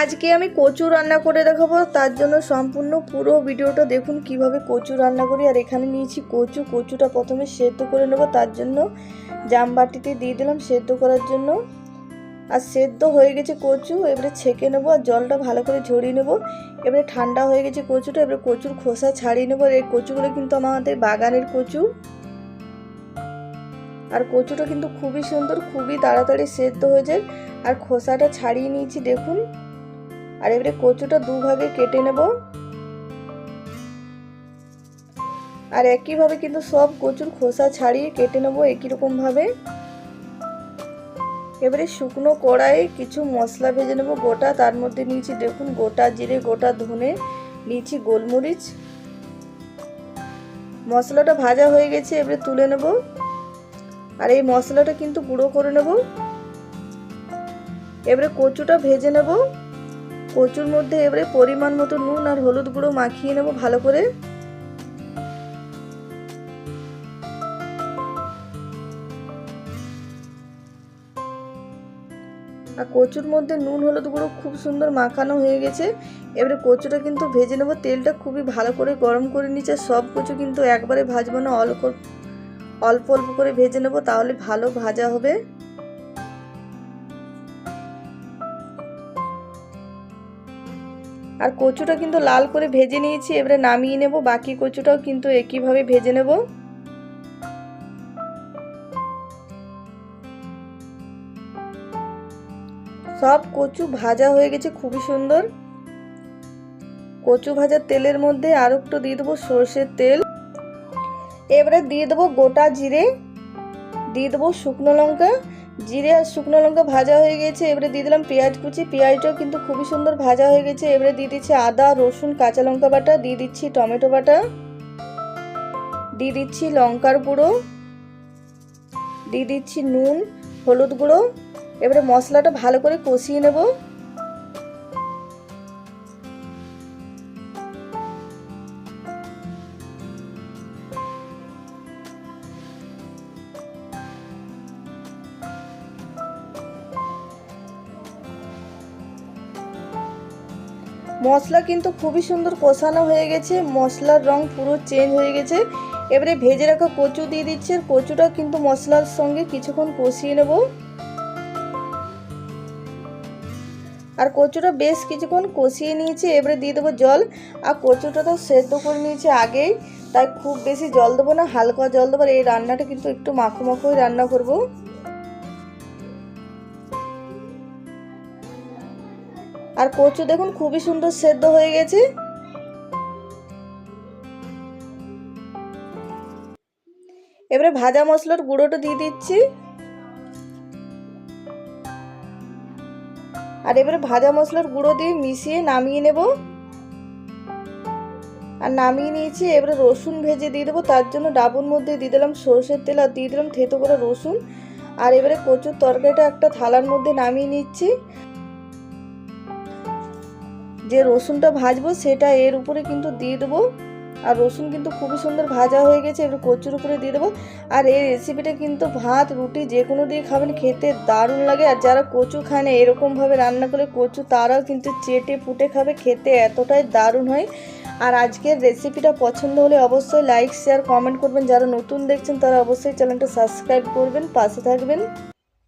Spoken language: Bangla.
আজকে আমি কচু রান্না করে দেখাবো, তার জন্য সম্পূর্ণ পুরো ভিডিওটা দেখুন কীভাবে কচু রান্না করি। আর এখানে নিয়েছি কচু, কচুটা প্রথমে সেদ্ধ করে নেব, তার জন্য জাম বাটিতে দিয়ে দিলাম সেদ্ধ করার জন্য। আর সেদ্ধ হয়ে গেছে কচু, এবারে ছেঁকে নেব আর জলটা ভালো করে ঝরিয়ে নেব। এবারে ঠান্ডা হয়ে গেছে কচুটা, এবারে কচুর খোসা ছাড়িয়ে নেব। এই কচুগুলো কিন্তু আমাদের বাগানের কচু। আর কচুটা কিন্তু খুবই সুন্দর, খুবই তাড়াতাড়ি সেদ্ধ হয়ে যায়। আর খোসাটা ছাড়িয়ে নিয়েছি, দেখুন। আর এবারে কচুটা দুভাগে কেটে নেব। আর একইভাবে কিন্তু সব কচুর খোসা ছাড়িয়ে কেটে নেব একই রকমভাবে এবারে শুকনো কড়াই কিছু মশলা ভেজে নেব গোটা, তার মধ্যে নিয়েছি দেখুন গোটা জিরে, গোটা ধনে, নিয়েছি গোলমরিচ। মশলাটা ভাজা হয়ে গেছে, এবারে তুলে নেব। আর এই মশলাটা কিন্তু গুঁড়ো করে নেব। এবারে কচুটা ভেজে নেব। কচুর মধ্যে এবারে পরিমাণ মতো নুন আর হলুদ গুঁড়ো মাখিয়ে নেব ভালো করে। আর কচুর মধ্যে নুন, হলুদ গুঁড়ো খুব সুন্দর মাখানো হয়ে গেছে। এবারে কচুটা কিন্তু ভেজে নেব, তেলটা খুবই ভালো করে গরম করে নিচ্ছে সব কচু কিন্তু একবারে ভাজবো না অল্প অল্প অল্প করে ভেজে নেব, তাহলে ভালো ভাজা হবে। আর কচুটা কিন্তু লাল করে ভেজে নিয়েছি, এবারে নামিয়ে নেব, বাকি কচুটাও কিন্তু একইভাবে ভেজে নেব। সব কচু ভাজা হয়ে গেছে, খুবই সুন্দর। কচু ভাজার তেলের মধ্যে আর একটু দিয়ে দেবো সর্ষের তেল। এবারে দিয়ে দেবো গোটা জিরে, দিয়ে দেবো শুকনো লঙ্কা জিরে আর শুকনো লঙ্কা ভাজা হয়ে গেছে, এবারে দিয়ে দিলাম পেঁয়াজ কুচি। পেঁয়াজটাও কিন্তু খুবই সুন্দর ভাজা হয়ে গেছে, এবারে দিয়ে দিচ্ছি আদা, রসুন, কাঁচা লঙ্কা বাটা, দিয়ে দিচ্ছি টমেটো বাটা, দিয়ে দিচ্ছি লঙ্কার গুঁড়ো, দিয়ে দিচ্ছি নুন, হলুদ গুঁড়ো। এবারে মশলাটা ভালো করে কষিয়ে নেব। মশলা কিন্তু খুবই সুন্দর কষানো হয়ে গেছে, মশলার রং পুরো চেঞ্জ হয়ে গেছে। এবারে ভেজে রাখা কচু দিয়ে দিচ্ছে, আর কচুটা কিন্তু মশলার সঙ্গে কিছুক্ষণ কষিয়ে নেব। আর কচুটা বেশ কিছুক্ষণ কষিয়ে নিয়েছি, এবারে দিয়ে দেবো জল। আর কচুটা তো সেদ্ধ করে নিয়েছি আগেই, তাই খুব বেশি জল দেবো না, হালকা জল দেবো, আর এই রান্নাটা কিন্তু একটু মাখো মাখোই রান্না করব। আর কচু দেখুন খুবই সুন্দর সেদ্ধ হয়ে গেছে। এবারে ভাজা মশলার গুঁড়োটা দিয়ে দিচ্ছি। আর এবারে ভাজা মশলার গুঁড়ো দিয়ে মিশিয়ে নামিয়ে নেব। আর নামিয়ে নিয়েছি, এবারে রসুন ভেজে দিয়ে দেবো। তার জন্য ডাবুর মধ্যে দিয়ে দিলাম সর্ষের তেল আর দিয়ে দিলাম থেতো করে রসুন। আর এবারে কচুর তরকারিটা একটা থালার মধ্যে নামিয়ে নিচ্ছি। যে রসুনটা ভাজবো সেটা এর উপরে কিন্তু দিয়ে দেবো। আর রসুন কিন্তু খুবই সুন্দর ভাজা হয়ে গেছে, এবার কচুর উপরে দিয়ে দেবো। আর এই রেসিপিটা কিন্তু ভাত, রুটি যে কোনো দিয়ে খাবেন, খেতে দারুণ লাগে। আর যারা কচু খায় না, এরকমভাবে রান্না করে কচু তারাও কিন্তু চেটে ফুটে খাবে, খেতে এতটাই দারুণ হয়। আর আজকের রেসিপিটা পছন্দ হলে অবশ্যই লাইক শেয়ার কমেন্ট করবেন। যারা নতুন দেখছেন, তারা অবশ্যই চ্যানেলটা সাবস্ক্রাইব করবেন, পাশে থাকবেন।